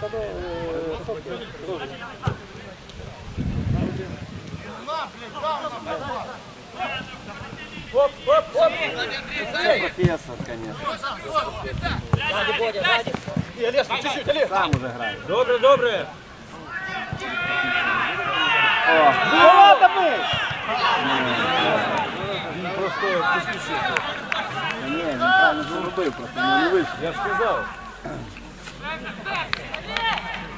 Це професор, звісно. Сам уже грає. Добре, добре. О, давай! Він просто поспішив. Правильно зробив, просто не вийшло. Я ж сказав.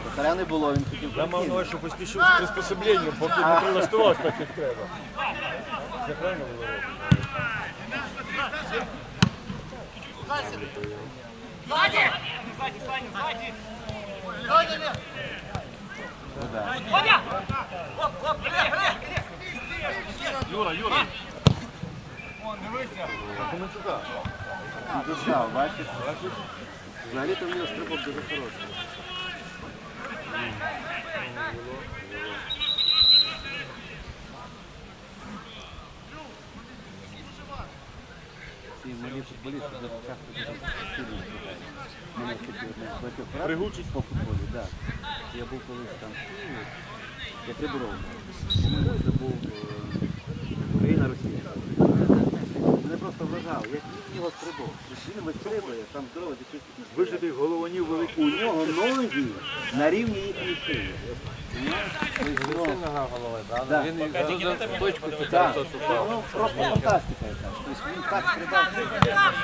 Вратаря не було, він хотів Я мав на увазі, що поспішив з приспособленням, поки не прилаштувався так, як треба. Це правильно було? Ну, да. Коменчука. Він достав, бачиш? Взагалі то в нього стрибок дуже хороший. Ці Пригучість? по футболі, так. Я був колись там, я приборов. По-моєму, був е, Україна Росія. Мене просто вражав, як він його. Тобто Він вистрибує, там здорово такий. Вижитий головонів великий. У нього ноги на рівні їхньої шиї. Да. Він точку Так, просто ну просто фантастика якась. Тобто він так стрибав.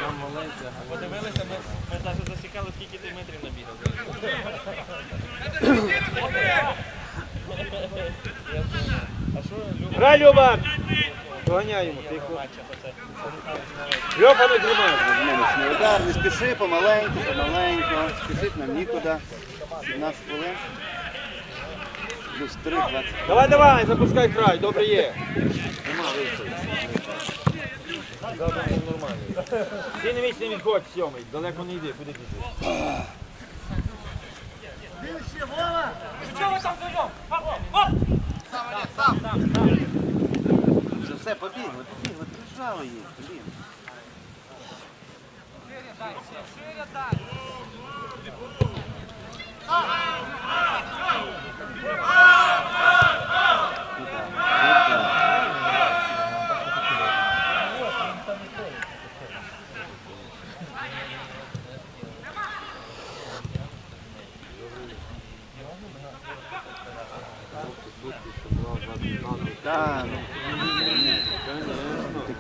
Сам маленький. Подивилися, ми, ми навіть засікали, скільки ти метрів набігав. Грай, Люба! Доганяй йому, тихо. Льопа не. Нинішній удар, не спіши, помаленьку, помаленьку. Спішить нам нікуди. 17 хвилин. Плюс 3, 20. Давай, давай, запускай край, добре є. Нема виходу. Добре, нормально. Ти не не відходь, сьомий, далеко не йди, куди біжиш. Вже все, побігли, побігли, прижали їх, блін. Куда? Куда? Так, ну,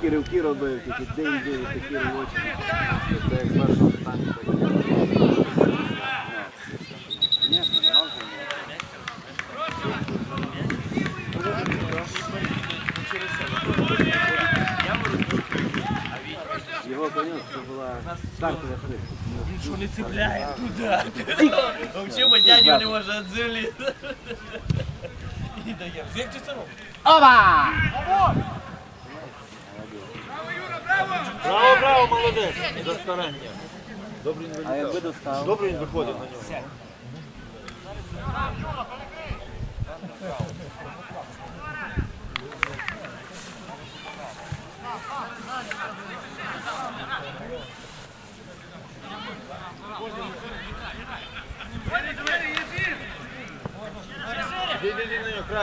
такі ривки робив, такі деньги, такі ривочки. Це як першого питання. Звісно, нема вже ніякого. Його конець це швидкість. Що не цепляє туди. Взагалі, бо дядя не може від землі. І дає. Як ти це робиш? Опа! Браво, браво, молодець. За старання. Він? Добре він виходить на нього.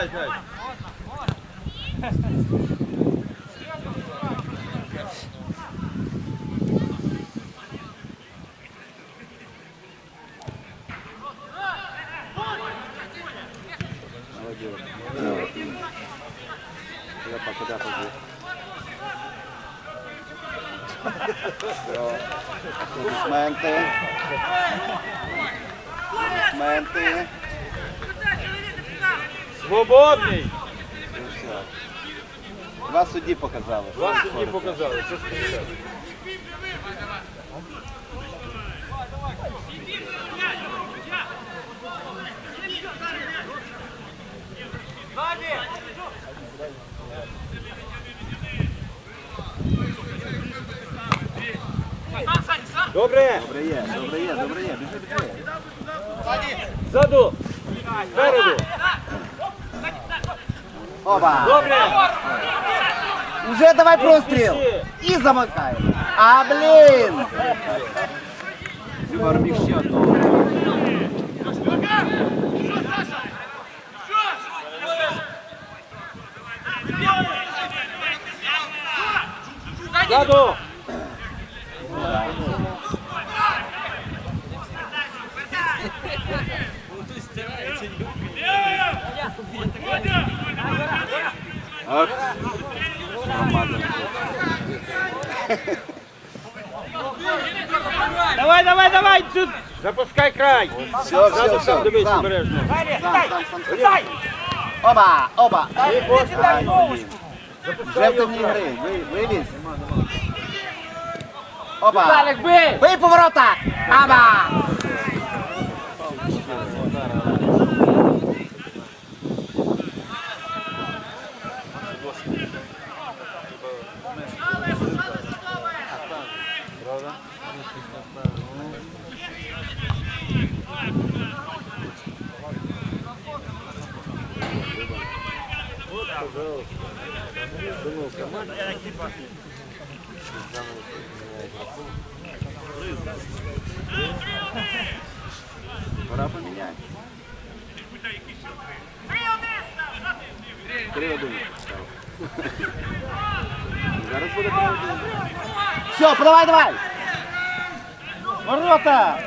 Іди на нього, край, край. Молодец. Ляпа, куда побежал? Аплодисменти. Аплодисменти. Свободний! Два судді показали. сьогодні спорите. показали. Що ж? Добре! Добре є, добре є, добре є. Біжи, біжи. Ззаду! Спереду! Опа! Добре! Уже давай простріл! Ще. І замикаємо. А, блін! Ігор міг ще одного. Ззаду! Ах. Давай, давай, давай! Сюди! Запускай край! Все, все, все. дивись обережно. сам. Оба, оба. Вже в темній гри. Ви- Виліз. Оба. бий! Бий поворота! Аба! Пора поміняти. Три один. Зараз буде три один. Все, подавай, давай! Ворота!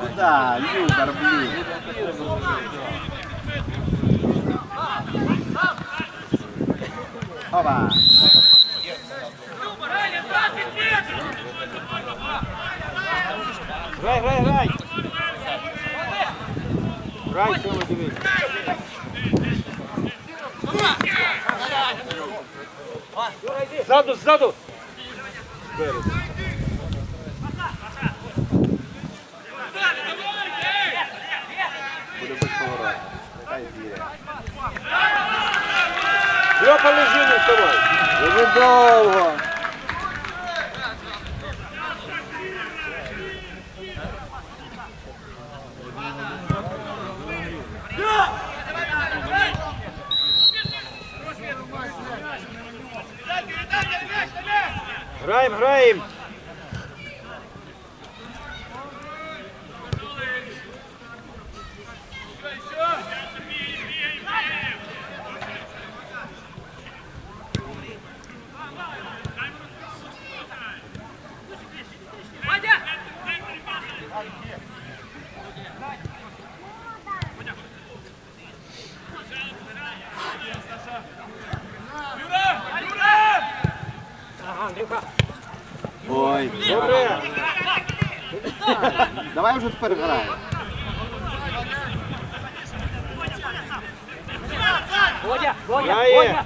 Куда? Любар, блін. Опа! Грай, грай, грай! Грай, Сьома, дивись. Ззаду, ззаду! Спереду. Буде без поворота. Нехай з'їде. Льопа, лежи, не вставай. Дуже довго. Граємо, граємо! Ой. Добре! Давай вже тепер граємо. Грає!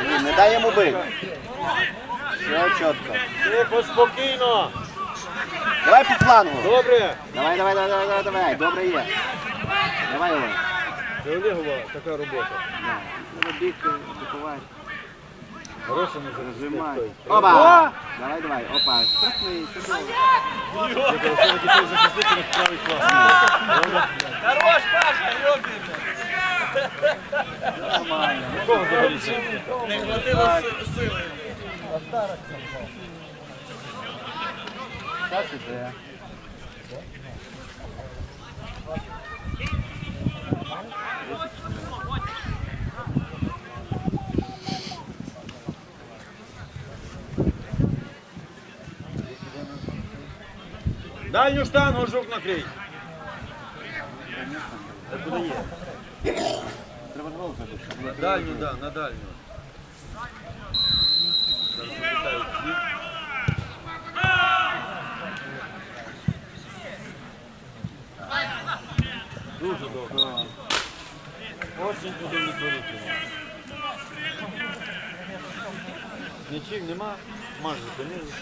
Блін, не дай йому бити. Все чітко. Тихо, спокійно! Давай під флангу. Добре! Давай, давай, давай, давай, давай. Добре є. Давай його. Це Олегова така робота. Да. Треба бігти, атакувати. Хороша не. Стой. Опа! Давай, давай. Опа. Страшний, чудово. Хорош, Паша! Кого? Не хватило си- сили. Час іде. Дальню штангу жук накрий. Треба ж гол забити. Дальню, да, на дальню. Дуже добре. Очень удовлетворительно. Нічим нема, маш зупинили.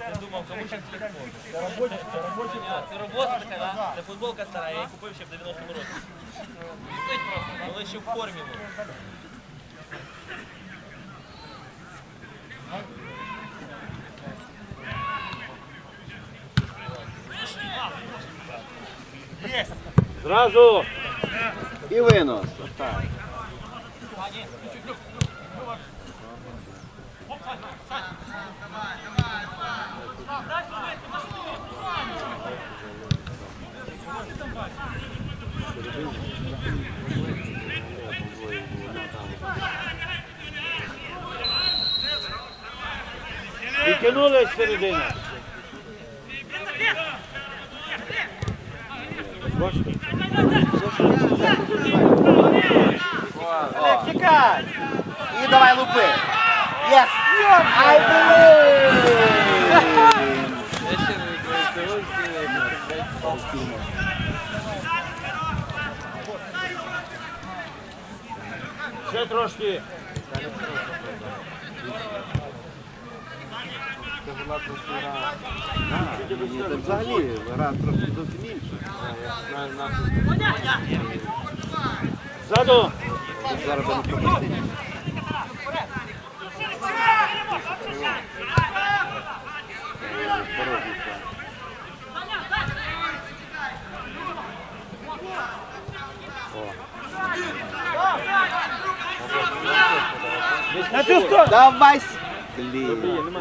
Я думав, кому ще телефон. Це робота така, да? Це футболка стара, я її купив ще в 90-му році. Але ще в формі був. Зразу. І винос. Так. Відтягнули з середини. Бачите? Тікай! І давай лупи. Єс! Ай. Ще трошки. Це була просто гра. Ні, це взагалі гра зовсім інша. Я знаю, нашу Ззаду. Тут зараз будемо пропустити. Порожній план. На цю сторону. Давай! С- Блін.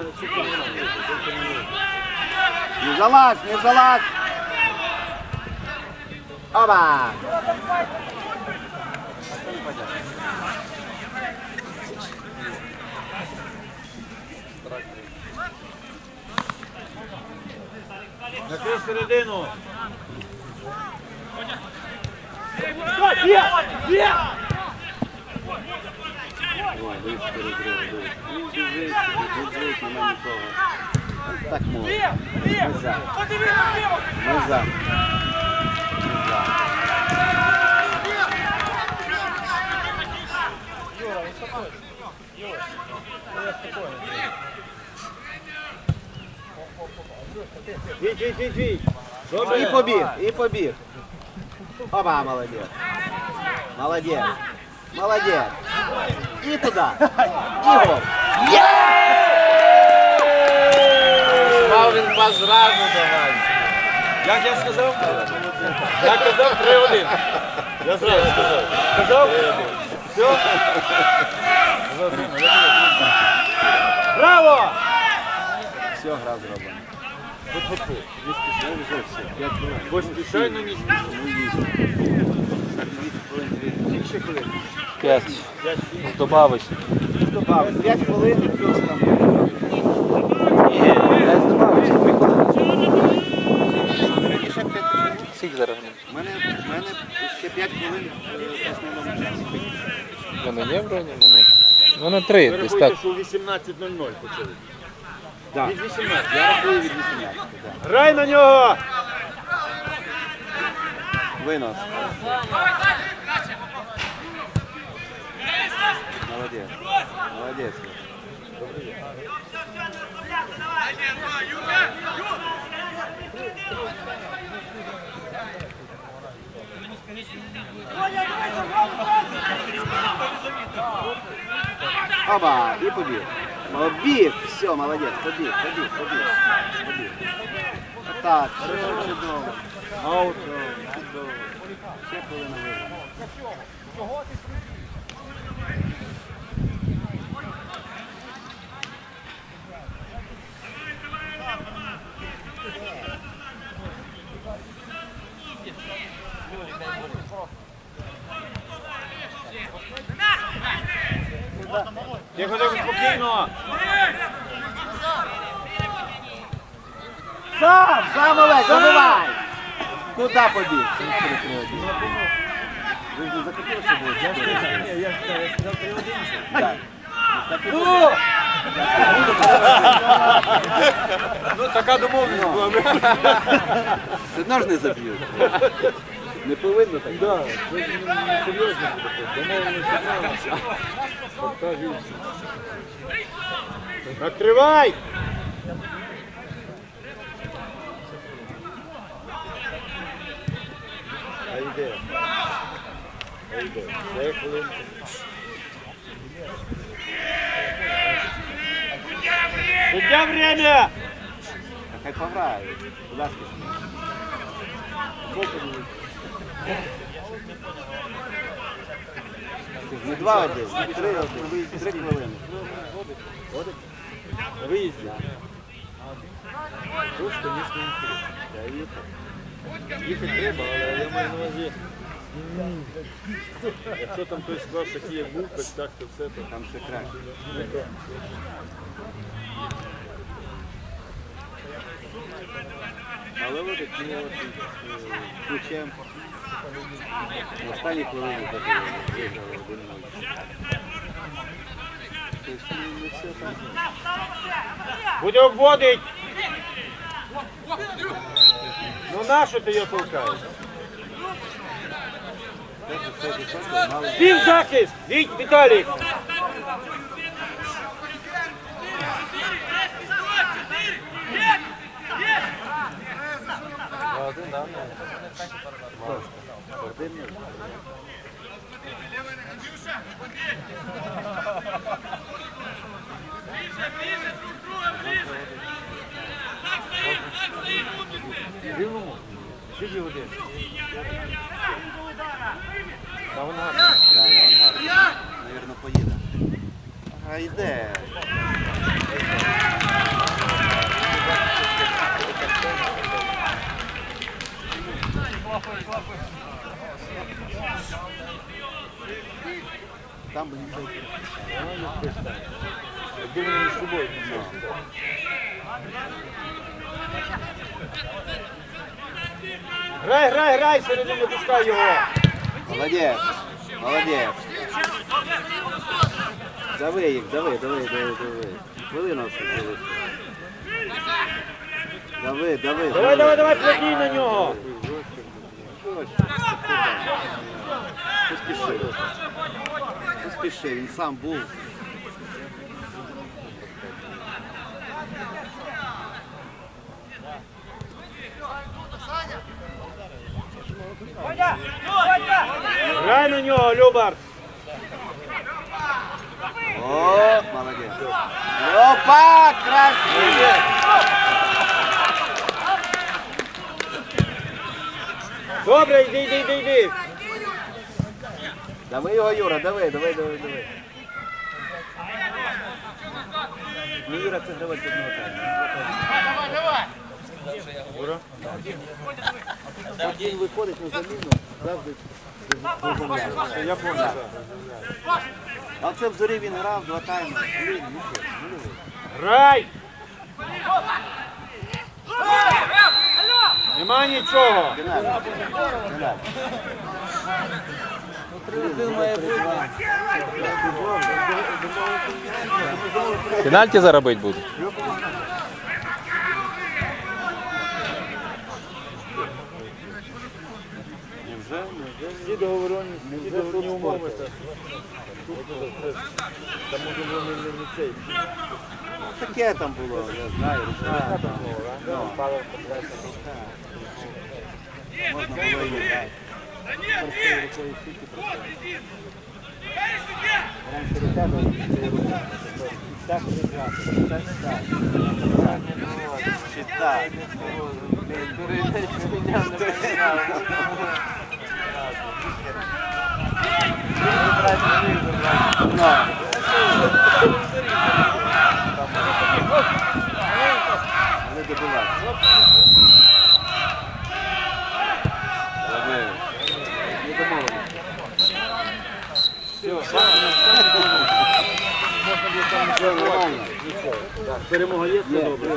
Не залазь, не залазь! Оба! Накрий середину. Ой, дивись, нема нікого. Так можна. Ми за. Ми за. Віть, віть, віть. І побіг, і побіг. Оба, молодець. Молодець. Молодець. І туди. І гол. Мав він пас зразу давати. Як я сказав? Я казав 3-1. Я зразу сказав. Казав? Все? Браво! Все, гра зроблена. Не спішай вже все. Ні. Ну, вісім. Вісім хвилин? П'ять. Добавиш. Добавив. П'ять хвилин плюс там. Ні, десь добавив. Дві хвилини. Ще п'ять хвилин. Скільки зараз? У мене, в мене ще 5 хвилин е. Вони є вроді? Вони, вони три, десь так. що у 18.00 почали. Да. Від 18. Я рахую від 18. Да. Грай на нього! Винос. Молодець. Молодець. Оба, і побіг. Побіг, все, молодець, побіг, побіг, побіг. побіг. Так, все чудово. Аут. Чудово. Ще хвилина виграна. Тихо, тихо, спокійно. Сам, сам Олег, забивай! Куди побіг? Ви ж не захотіли, щоб було я сказав, я сказав 3-1. Так. Ну! Ну, така домовленість була. Все одно ж не заб'ють. Не повинно так. Да, ви ж не серйозно домовленість. Накривай! А йде. А йде. Дай хвилинку. Суддя время! Хай пограє. Будь ласка. Боку дивись. Не два один, три один, три хвилини. Виїзді. Тут, звісно, інтересно. Їхати треба, але я маю на увазі. Якщо там той склад такий, як був, так так, то все, то Там ще краще. Але от ключем. Все так. Буде обводить! Ну нащо ти його толкаєш? Пів захист! Віть, Віталій! один нуль. Рівному. Навірно, поїде. Там вони між собою. Грай, грай, грай, середину пускай його. Молодець. Молодець. Дави їх, дави, дави, дави, дави. Хвилина все залишилась. Дави, дави. Давай, давай, давай, платій на нього. Поспіши. Поспіши, він сам був. Грай на нього, Любар. О, молодець. Опа, краще. Добре, йди, йди, йди, йди. Давай його, Юра, давай, давай, давай, давай. Ну, Юра, це гравець одного тайму. От він виходить на заміну, завжди. Я понял. А це в зорі він грав два тайми. Блін, ну що. Грай! Нема нічого. Пенальті заробити будуть. Всі договорені, всі договорні умови. Там може вони не не цей. Таке там було, я знаю, рука. Ну, Можна було і не грати. Першою рукою стільки працює. Раніше рука була, це рука. Так не грати, так так. Так. Чи так. Не добивати. Все, нормально. Перемога є, все добре.